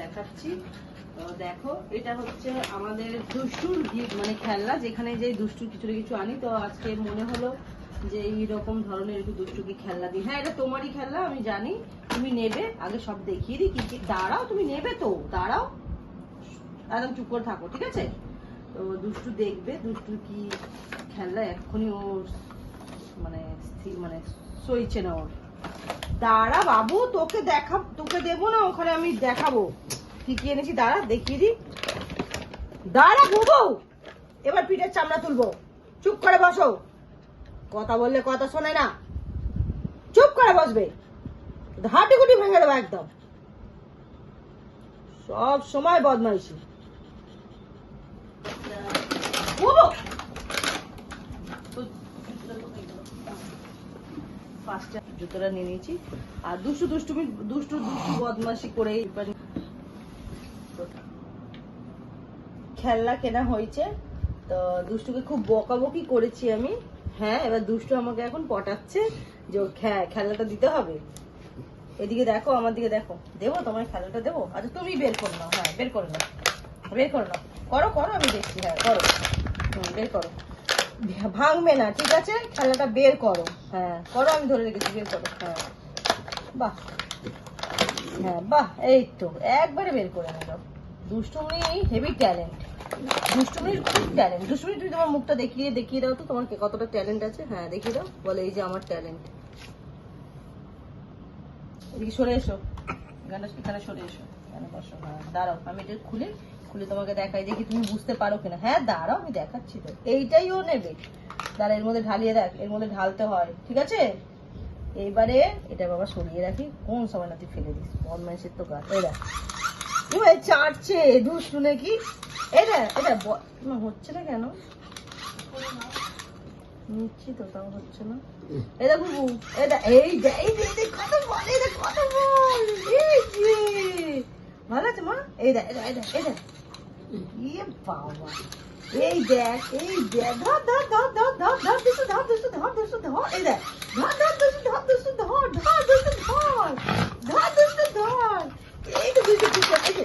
দেখাচ্ছি। দেখো, এটা হচ্ছে আমাদের দুষ্টুর মানে খেলনা, যেখানে যে কিছু না কিছু আনি। তো আজকে মনে হলো যে এইরকম ধরনের একটু খেলনা দিই। হ্যাঁ এটা তোমারই খেলনা, আমি জানি। তুমি নেবে, আগে সব দেখিয়ে দিই। কি দাঁড়াও, তুমি নেবে তো। দাঁড়াও। একদম চুপ করে থাকো, ঠিক আছে? তো দুষ্টু দেখবে দুষ্টু কি খেলনা, এক্ষুনি ওর মানে মানে সইছে না ওর। দাঁড়া বাবু, তোকে দেখা তোকে দেবো না, ওখানে আমি দেখাবো। কি কি এনেছি, দাঁড়া, দেখিয়ে দি দাঁড়া ঘুমো এবার পিঠের চামড়া তুলবো। চুপ করে বসো। কথা বললে কথা শোনে না। চুপ করে বসবে। হাঁটি গুটি ভেঙে দেবো একদম। সব সময় বদমাইশি। পাঁচটা জুতোটা নিয়ে নিয়েছি। আর দুষ্টু দুষ্টু দুষ্টু বদমাসি করে খেলনা কেনা হয়েছে। তো দুষ্টুকে খুব বকাবকি করেছি আমি। হ্যাঁ এবার দুষ্টু আমাকে এখন পটাচ্ছে যে ওর খে- খেলনাটা দিতে হবে। এদিকে দেখো, আমার দিকে দেখো। দেবো তোমার খেলাটা দেবো? আচ্ছা তুমি বের করে নাও। হ্যাঁ বের করে নাও। বের করে নাও। করো করো, আমি দেখছি। হ্যাঁ করো। হুম, বের করো। ভাঙবে না, ঠিক আছে? খেলাটা বের করো। হ্যাঁ করো, আমি ধরে রেখেছি, বের করো। হ্যাঁ। বাহ। হ্যাঁ বাহ, এই তো। একবারে বের করে নিল। দুষ্টুমি হেভি ট্যালেন্ট দুষ্টুমির খুব ট্যালেন্ট দুষ্টুমি, তুমি তোমার মুখটা দেখিয়ে দেখিয়ে দাও তো, তোমার কতটা ট্যালেন্ট আছে? হ্যাঁ দেখিয়ে দাও। বলে, এই যে আমার ট্যালেন্ট এদিকে সরে এসো। এখানে এখানে সরে এসো। এখানে বসো। হ্যাঁ দাঁড়াও। আমি এটা খুলে খুলে তোমাকে দেখাই দেখি তুমি বুঝতে পারো কিনা হ্যাঁ দাঁড়াও আমি দেখাচ্ছি তো এইটাই ও নেবে দাঁড়া এর মধ্যে ঢালিয়ে দেখ এর মধ্যে ঢালতে হয় ঠিক আছে এইবারে এটা বাবা সরিয়ে রাখি কোন সময় না তুই ফেলে দিস বদমাইশের তো গাছ এই দেখ চাটছে দুষ্টু নাকি এটা এটা হচ্ছে না কেন নিচ্ছি তো তাও হচ্ছে না এটা বুবু এটা এই এই কত বল যে কত বল ভালো আছে মা এই দেখ দেখ, এই ইয়ে বাবা এই দেখ এই দেখ ধর ধর ধর ধর ধর ধর দুশো ধর দুশো ধর দুশো ধর এই দেখ ধর ধর দুশো ধর দুশো ধর ধর দুশো ধর ধর দুশো ধর এই তো দুশো দুশো এই যে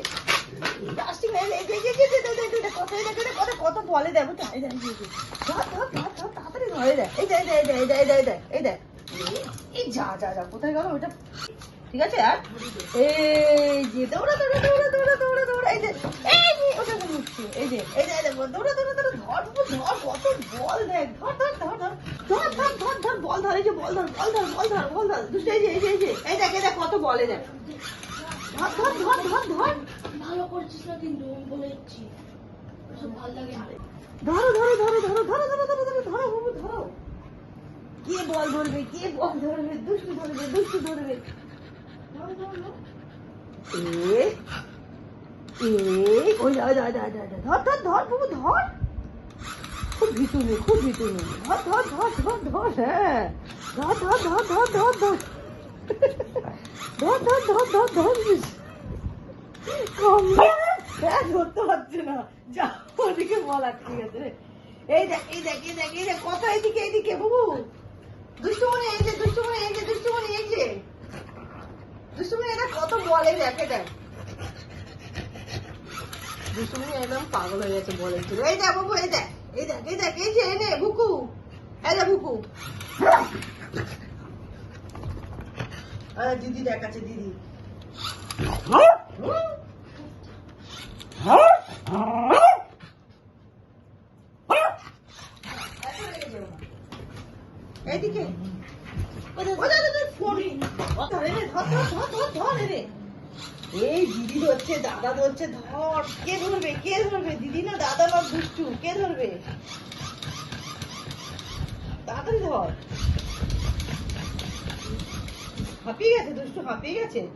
প্লাস্টিক এই এই এই এই এই কত এই দেখ কত কত বলে দেখ? এই দেখ। ধর ধর ধর ধর তাড়াতাড়ি ধর দেখ এই দেখ এই দেখ এই দেখ এই দেখ এই দেখ এই যা যা যা কোথায় গেল ওটা ঠিক আছে আর এই যে দৌড়া দৌড়া দৌড়া দৌড়া দৌড়া দৌড়া এই যে এই যে ওটা নিচ্ছে এই যে এই যে দৌড়া দৌড়া দৌড়া ধর ধর কত বল দেখ ধর ধর ধর ধর ধর ধর ধর ধর বল ধর এই যে বল ধর বল ধর বল ধর বল ধর দুটো এই যে এই যে এই যে এই দেখ এই দেখ কত বলে দেখ ধর ধর ধর ধর ধর ভালো করছিস না কিন্তু আমি বলে দিচ্ছি ওসব ভালো লাগে না ধরো ধরো ধরো ধরো ধরো ধরো ধরো ধরো ধরো ধরো কে বল ধরবে কে বল ধরবে দুষ্টু ধরবে দুষ্টু ধরবে ধরো ধরো ধরো হ্যাঁ ধরতে পারছে না যা ওদিকে বলা আছে রে। এই দেখ এই দেখ এই দেখ এই দেখ কত এইদিকে এইদিকে বাবু দুষ্টুমনি এই যে দুষ্টুমনি এই যে দুষ্টুমনি এই যে দুষ্টুমনি এটা কত বলে দেখে দেখ দুষ্টুমনি একদম পাগল হয়ে গেছে বলে ছিল এই দেখ বাবু এই দেখ এই দেখ এই দেখ এই যে এই নে বুকু এই দেখ বুকু দিদি দেখাচ্ছে দিদি এদিকে এই দিদি ধরছে, দাদা ধরছে, ধর, কে ধরবে কে ধরবে? দিদি না দাদা না দুষ্টু কে ধরবে? তাড়াতাড়ি ধর। হাঁপিয়ে গেছে, দুষ্টু হাঁপিয়ে গেছে।